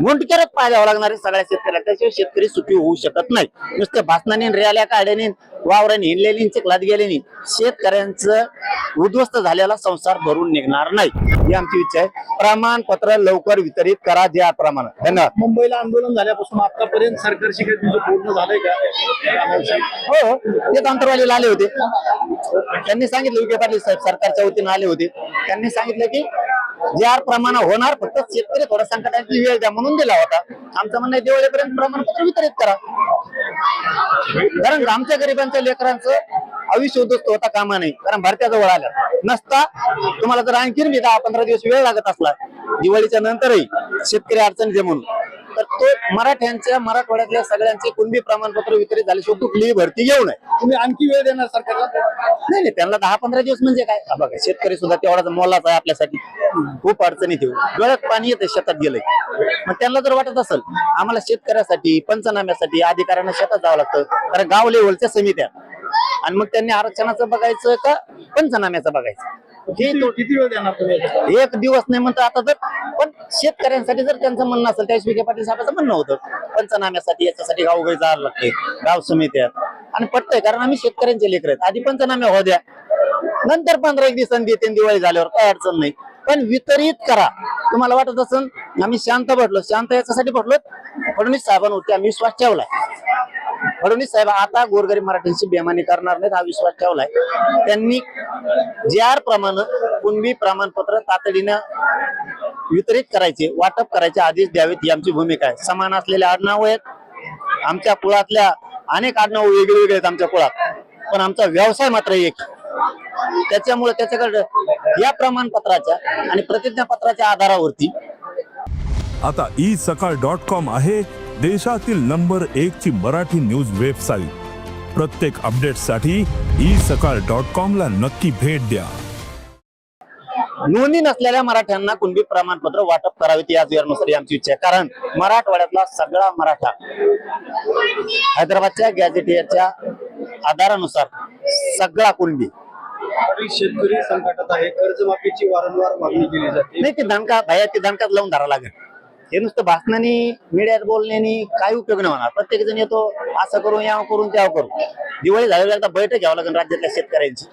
मुंडकेरच पाय द्यावं लागणार आहे सगळ्या शेतकऱ्याला. त्याशिवाय शेतकरी सुखी होऊ शकत नाही. नुसते भाषणाने रॅल्या काढल्याने वावराने हिंडलेली चिखलात गेलेनी शेतकऱ्यांचं उद्ध्वस्त झालेला संसार भरून निघणार नाही. ही आमची इच्छा आहे. प्रमाणपत्र लवकर वितरित करा ज्या प्रमाणात. धन्यवाद. मुंबईला आंदोलन झाल्यापासून आतापर्यंत सरकारशी काही तुझं बोलणं झालंय का? हो हो. तेच अंतरवालीला आले होते. त्यांनी सांगितलं विखे पाटील साहेब सरकारच्या वतीनं आले होते. त्यांनी सांगितलं की ज्या प्रमाण होणार फक्त शेतकरी थोडा संकटाची वेळ द्या म्हणून दिला होता. आमचं म्हणणं आहे दिवाळीपर्यंत प्रमाणपत्र वितरित करा. कारण आमच्या गरिबांच्या लेकरांचं आयुष्य उद्ध्वस्त होता कामा नाही कारण भारताजवळ आल्या. नसता तुम्हाला जर आणखीन मी दहा पंधरा दिवस वेळ लागत असला दिवाळीच्या नंतरही शेतकरी अडचणी म्हणून तर तो मराठ्यांच्या मराठवाड्यातल्या सगळ्यांचे कुणबी प्रमाणपत्र वितरित झाल्याशिवाय कुठलीही भरती येऊ नये. तुम्ही आणखी वेळ देणार सरकारला? नाही नाही त्यांना दहा पंधरा दिवस म्हणजे काय? हा बघा शेतकरी सुद्धा तेवढाच मोलाचा आहे आपल्यासाठी. खूप अडचणीत येऊ डोळ्यात पाणी येते शेतात गेलंय. मग त्यांना जर वाटत असेल आम्हाला शेतकऱ्यासाठी पंचनाम्यासाठी अधिकाऱ्यांना शेतात जावं लागतं. कारण गाव लेवलच्या समित्या. आणि मग त्यांनी आरक्षणाचं बघायचं का पंचनाम्याचं बघायचं? हे किती वेळ देणार? एक दिवस नाही म्हणता आता जर पण शेतकऱ्यांसाठी जर त्यांचं म्हणणं असेल त्यावेळेस विखे पाटील साहेबांचं म्हणणं होतं पंचनाम्यासाठी याच्यासाठी जायला लागते. गाव समित्या. आणि पटतंय कारण आम्ही शेतकऱ्यांचे लेकर आहेत. आधी पंचनामे हो द्या. नंतर पंधरा एक दिवसांनी देते दिवाळी झाल्यावर काय अडचण नाही. पण वितरित करा. तुम्हाला वाटत असेल आम्ही शांत भटलो शांत याच्यासाठी भटलो फडणवीस साहेबांवरती आम्ही विश्वास ठेवलाय. फडणवीस साहेब आता गोरगरीब मराठ्यांची बेमानी करणार नाहीत हा विश्वास ठेवलाय. त्यांनी ज्या प्रमाणे कुणबी प्रमाणपत्र तातडीनं वितरित करायचे वाटप करायचे आदेश द्यावेत ही आमची भूमिका आहे. समान असलेल्या आडनाव आहेत. आमच्या कुळातल्या अनेक आडनाव वेगळे वेगळे आहेत आमच्या कुळात. पण आमचा व्यवसाय मात्र एक. त्याच्यामुळे त्याच्याकडे या प्रमाणपत्राच्या आणि प्रतिज्ञापत्राच्या आधारावरती. आता ई सकाळ डॉट कॉम आहे देशातील नंबर एक ची मराठी न्यूज वेबसाईट प्रत्येक अपडेटसाठी ई सकाळ डॉट कॉम ला नक्की भेट द्या. नोंदणी नसलेल्या मराठ्यांना कुणबी प्रमाणपत्र वाटप करावेत याच वेळेनुसार आमची इच्छा आहे. कारण मराठवाड्यातला सगळा मराठा हैदराबादच्या गॅझेटियरच्या आधारानुसार सगळा कुणबी. शेतकरी संकटात आहे. कर्जमाफीची वारंवार मागणी केली जाते. नाही ते दणका भया ते दणकाच लावून धरा लागेल. हे नुसतं भाषणाने मीडियात बोलण्याने काही उपयोग नाही होणार. प्रत्येक जण येतो असं करून या करून त्या करू दिवाळी झाल्यावर एकदा बैठक घ्यावं लागेल राज्यातल्या शेतकऱ्यांची.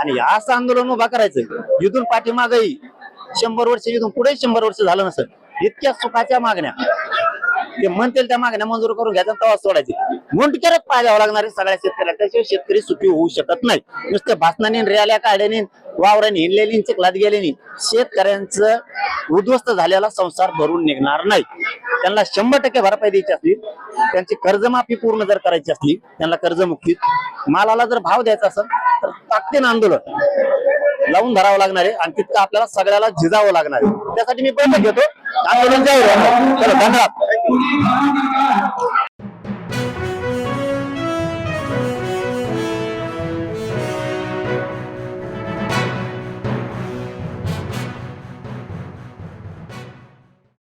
आणि असं आंदोलन उभा करायचं. इथून पाठीमागही शंभर वर्ष इथून पुढे शंभर वर्ष झालं नसत इतक्या सुखाच्या मागण्या. ते म्हणतील त्या मागण्या मंजूर करून घ्यायचा तवा सोडायचे. मुंडकेरच पाय द्यावं लागणार सगळ्या शेतकऱ्याला त्याशिवाय शेतकरी सुखी होऊ शकत नाही. नुसत्या भाषणाने रॅल्या काढल्याने वावराने हिंडलेली चिखलात गेल्याने शेतकऱ्यांचं उद्ध्वस्त झालेला संसार भरून निघणार नाही. त्यांना शंभर टक्के भरपाई द्यायची असली त्यांची कर्जमाफी पूर्ण जर करायची असली त्यांना कर्जमुक्ती मालाला जर भाव द्यायचा असेल ताकदीनं आंदोलन. लावून धरावं लागणार आहे. आणि तितकं आपल्याला सगळ्याला झिजावं लागणार आहे. त्यासाठी मी बैठक घेतो. आंदोलन जाहीर चला धन्यवाद.